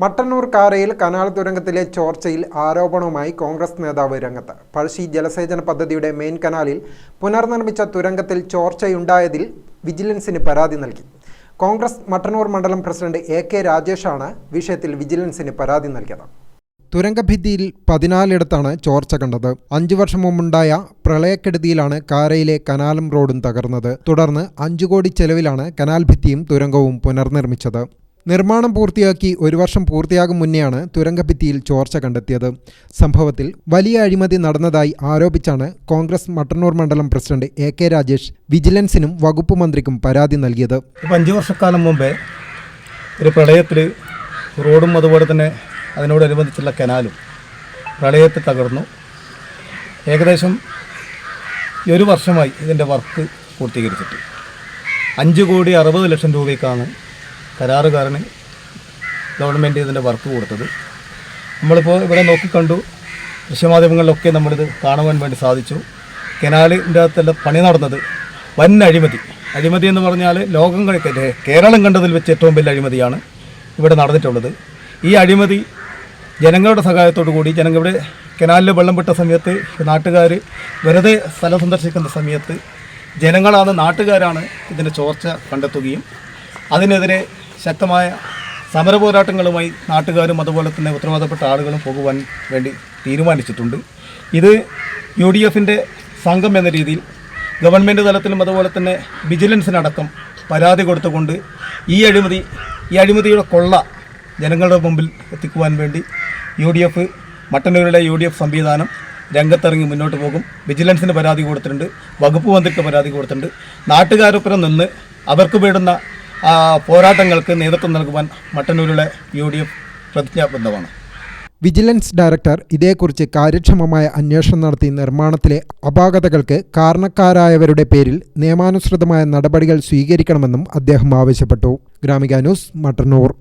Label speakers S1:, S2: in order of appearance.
S1: Mattannur കാരയിൽ canal തുരങ്കത്തിലെ ചോർച്ചയിൽ ആരോപണവുമായി കോൺഗ്രസ് നേതാവ് രംഗത്ത്. പഴശ്ശി ജലസേചന പദ്ധതിയുടെ മെയിൻ കനാലിൽ പുനർനിർമ്മിച്ച തുരങ്കത്തിൽ ചോർച്ചയുണ്ടായതിൽ വിജിലൻസിന് പരാതി നൽകി. കോൺഗ്രസ് മട്ടന്നൂർ മണ്ഡലം പ്രസിഡന്റ് എ കെ രാജേഷാണ് വിഷയത്തിൽ വിജിലൻസിന് പരാതി നൽകിയത്. തുരങ്കഭിത്തിയിൽ പതിനാലിടത്താണ് ചോർച്ച കണ്ടത്. അഞ്ചു വർഷം മുമ്പുണ്ടായ പ്രളയക്കെടുതിയിലാണ് കാരയിലെ കനാലും റോഡും തകർന്നത്. തുടർന്ന് അഞ്ചു കോടി ചെലവിലാണ് കനാൽ ഭിത്തിയും തുരങ്കവും പുനർനിർമ്മിച്ചത്. നിർമ്മാണം പൂർത്തിയാക്കി ഒരു വർഷം പൂർത്തിയാകും മുന്നെയാണ് തുരങ്കഭിത്തിയിൽ ചോർച്ച കണ്ടെത്തിയത്. സംഭവത്തിൽ വലിയ അഴിമതി നടന്നതായി ആരോപിച്ചാണ് കോൺഗ്രസ് മട്ടന്നൂർ മണ്ഡലം president A K Rajesh vigilance വകുപ്പ് മന്ത്രിക്കും പരാതി നൽകിയത്.
S2: ഇപ്പം അഞ്ച് വർഷക്കാലം മുമ്പേ ഒരു പ്രളയത്തിൽ റോഡും അതുപോലെ തന്നെ അതിനോടനുബന്ധിച്ചുള്ള കനാലും പ്രളയത്തിൽ തകർന്നു. ഏകദേശം ഒരു വർഷമായി ഇതിന്റെ വർക്ക് പൂർത്തീകരിച്ചിട്ട്. അഞ്ച് കോടി അറുപത് ലക്ഷം രൂപയ്ക്കാണ് കരാറുകാരന് ഗവൺമെന്റ് ഇതിന്റെ വർക്ക് കൊടുത്തത്. നമ്മളിപ്പോൾ ഇവിടെ നോക്കിക്കണ്ടു ദൃശ്യമാധ്യമങ്ങളിലൊക്കെ നമ്മളിത് കാണുവാൻ വേണ്ടി സാധിച്ചു. കനാലിന്റെ അകത്തെല്ലാം പണി നടന്നത്. വൻ അഴിമതി. അഴിമതി എന്ന് പറഞ്ഞാൽ ലോകം കേരളം കണ്ടതിൽ വെച്ച് ഏറ്റവും വലിയ അഴിമതിയാണ് ഇവിടെ നടന്നിട്ടുള്ളത്. ഈ അഴിമതി ജനങ്ങളുടെ സഹായത്തോടു കൂടി ജനങ്ങളുടെ കനാലിൽ വെള്ളം വിട്ട സമയത്ത് നാട്ടുകാർ വെറുതെ സ്ഥലം സന്ദർശിക്കുന്ന സമയത്ത് ജനങ്ങളാണ് നാട്ടുകാരാണ് ഇതിന്റെ ചോർച്ച കണ്ടെത്തുകയും അതിനെതിരെ ശക്തമായ സമര പോരാട്ടങ്ങളുമായി നാട്ടുകാരും അതുപോലെ തന്നെ ഉത്തരവാദപ്പെട്ട ആളുകളും പോകുവാൻ വേണ്ടി തീരുമാനിച്ചിട്ടുണ്ട്. ഇത് യു ഡി എഫിന്റെ സംഘം എന്ന രീതിയിൽ ഗവൺമെന്റ് തലത്തിലും അതുപോലെ തന്നെ വിജിലൻസിനടക്കം പരാതി കൊടുത്തുകൊണ്ട് ഈ അഴിമതി ഈ അഴിമതിയുടെ കൊള്ള ജനങ്ങളുടെ മുമ്പിൽ എത്തിക്കുവാൻ വേണ്ടി യു ഡി എഫ് മട്ടന്നൂരിലെ യു ഡി എഫ് സംവിധാനം രംഗത്തിറങ്ങി മുന്നോട്ട് പോകും. വിജിലൻസിന് പരാതി കൊടുത്തിട്ടുണ്ട് വകുപ്പ് മന്ത്രിക്ക് പരാതി കൊടുത്തിട്ടുണ്ട്. നാട്ടുകാരൊപ്പം നിന്ന് അവർക്ക് വേണ്ടുന്ന ആ, പോരാട്ടങ്ങൾക്ക് നേതൃത്വം നൽകുവാൻ മട്ടന്നൂരിലെ യു ഡി എഫ് പ്രതിജ്ഞാബദ്ധമാണ്.
S1: വിജിലൻസ് ഡയറക്ടർ ഇതേക്കുറിച്ച് കാര്യക്ഷമമായ അന്വേഷണം നടത്തി നിർമ്മാണത്തിലെ അപാകതകൾക്ക് കാരണക്കാരായവരുടെ പേരിൽ നിയമാനുസൃതമായ നടപടികൾ സ്വീകരിക്കണമെന്നും അദ്ദേഹം ആവശ്യപ്പെട്ടു. ഗ്രാമിക ന്യൂസ് മട്ടന്നൂർ.